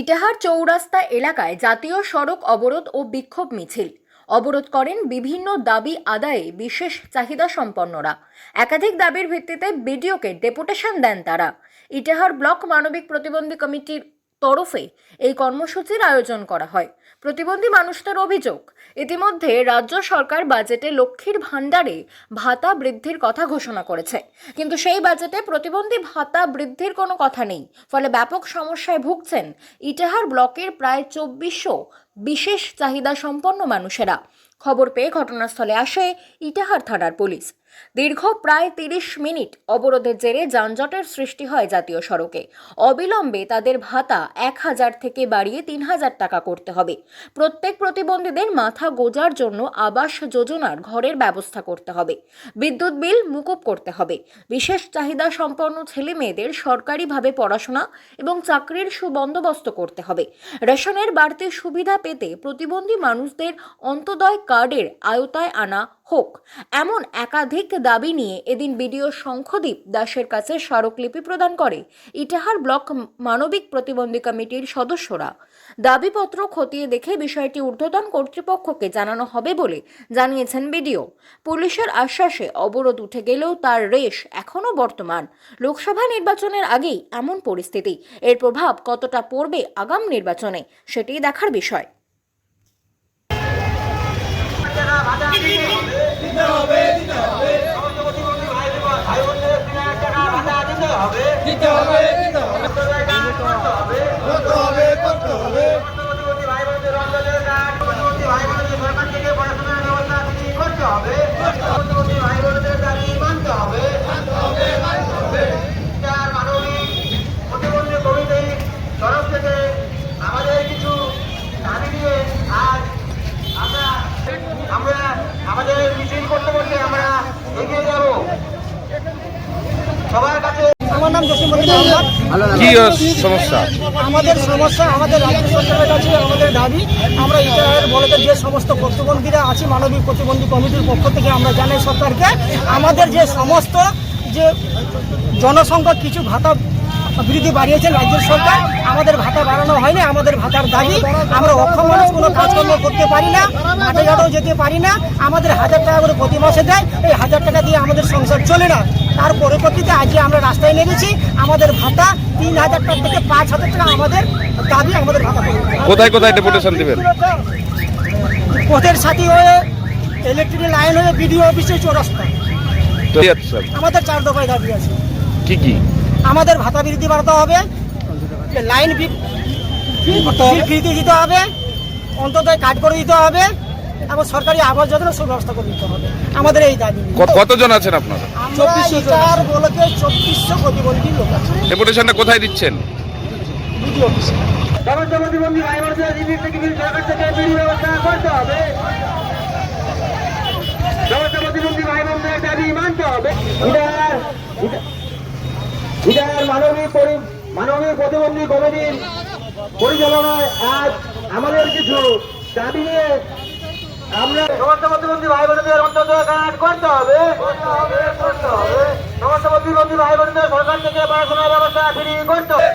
ইটাহার চৌরাস্তা এলাকায় জাতীয় সড়ক অবরোধ ও বিক্ষোভ মিছিল। অবরোধ করেন বিভিন্ন দাবি আদায়ে বিশেষ চাহিদা সম্পন্নরা। একাধিক দাবির ভিত্তিতে বিডিওকে ডেপুটেশন দেন তারা। ইটাহার ব্লক মানবিক প্রতিবন্ধী কমিটির তরফে এই কর্মসূচির আয়োজন করা হয়। প্রতিবন্ধী মানুষদের অভিযোগ, ইতিমধ্যে রাজ্য সরকার বাজেটে লক্ষ্মীর ভাণ্ডারে ভাতা বৃদ্ধির কথা ঘোষণা করেছে। কিন্তু সেই বাজেটে প্রতিবন্ধী ভাতা বৃদ্ধির কোনো কথা নেই। ফলে ব্যাপক সমস্যায় ভুগছেন ইটাহার ব্লকের প্রায় চব্বিশশো বিশেষ চাহিদা সম্পন্ন মানুষেরা। খবর পেয়ে ঘটনাস্থলে আসে ইটাহার থানার পুলিশ। দীর্ঘ প্রায় তিরিশ মিনিট অবরোধের জেরে যানজটের সৃষ্টি হয় জাতীয় সড়কে। অবিলম্বে তাদের ভাতা এক হাজার থেকে বাড়িয়ে তিন হাজার টাকা করতে হবে। প্রত্যেক প্রতিবন্ধীদের মাথা গোজার জন্য আবাস যোজনার ঘরের ব্যবস্থা করতে হবে। বিদ্যুৎ বিল মুকুব করতে হবে। বিশেষ চাহিদা সম্পন্ন ছেলে মেয়েদের সরকারিভাবে পড়াশোনা এবং চাকরির সুবন্দোবস্ত করতে হবে। রেশনের বাড়তি সুবিধা পেতে প্রতিবন্ধী মানুষদের অন্তদয় কার্ডের আয়তায় আনা হোক। এমন একাধিক দাবি নিয়ে এদিন বিডিও শঙ্খদীপ দাসের কাছে স্মারকলিপি প্রদান করে। ইটাহার ব্লক মানবিক প্রতিবন্ধী কমিটির সদস্যরা। দাবিপত্র খতিয়ে দেখে বিষয়টি ঊর্ধ্বতন কর্তৃপক্ষকে জানানো হবে বলে জানিয়েছেন বিডিও। পুলিশের আশ্বাসে অবরোধ উঠে গেলেও তার রেশ এখনও বর্তমান। লোকসভা নির্বাচনের আগেই এমন পরিস্থিতি। এর প্রভাব কতটা পড়বে আগাম নির্বাচনে সেটি দেখার বিষয়। দিতে হবে দিতে হবে করতে হবে করতে হবে আমাদের কিছু দাবি নিয়ে আজ আমরা আমরা আমাদের মিছিল করতে করতে আমরা এগিয়ে যাব সবার কাছে আমার নাম মোহাম্মদ। কি সমস্যা? আমাদের সমস্যা আমাদের রাজ্য সরকারের কাছে আমাদের দাবি। আমরা ইটাহার বলতে যে সমস্ত প্রতিবন্ধীরা আছে মানবিক প্রতিবন্ধী কমিটির পক্ষ থেকে আমরা জানাই সরকারকে আমাদের যে সমস্ত যে জনসংখ্যা কিছু ভাতা বৃদ্ধি বাড়িয়েছেন রাজ্য সরকার আমাদের ভাতা বাড়ানো হয়নি আমাদের ভাতার দাবি। আমরা অক্ষম মানুষ কোনো কাজকর্ম করতে পারি না মাঠে ঘাটেও যেতে পারি না আমাদের হাজার টাকা করে প্রতি মাসে দেয় এই হাজার টাকা দিয়ে আমাদের সংসার চলে না। তার পরিপ্রেক্ষিতে আজকে আমরা রাস্তায় নেমেছি আমাদের ভাতা তিন হাজার টাকা থেকে পাঁচ হাজার টাকা আমাদের দাবি আমাদের ভাতা কোথায় কোথায় ডেপুটেশন দিবেন পথের সাথী হয়ে ইলেকট্রিক লাইন হয়ে বিডিও অফিসে চৌরাস্তা আমাদের চার দফায় দাবি আছে কি কি আমাদের ভাতা বৃদ্ধি বাড়াতে হবে লাইন বি- বিল ফ্রিতে দিতে হবে অন্তত কাট করে দিতে হবে এবং সরকারি আবাস যোজনা সুব্যবস্থা করে দিতে হবে। আমাদের এই দাবি কতজন আছেন আপনারা? চব্বিশশো চার বলকে চব্বিশশো প্রতিবন্ধী লোক আছে। ডেপুটেশনটা কোথায় দিচ্ছেন? বিডিও অফিসে। সমস্ত প্রতিবন্ধী ভাই বোনদের রিলিফ থেকে সরকার থেকে বিল ব্যবস্থা করতে হবে। সমস্ত ভাই বোনদের দাবি মানতে হবে। মানবিক মানবিক প্রতিবন্ধী কমিটির পরিচালনায় আজ আমাদের কিছু দাবি নিয়ে আমরা সমস্ত প্রতিবন্ধী ভাই বোনদের অন্তত হবে। সমস্ত প্রতিবন্ধী ভাই বোনদের সরকার থেকে পড়াশোনার ব্যবস্থা ফ্রি করতে হবে।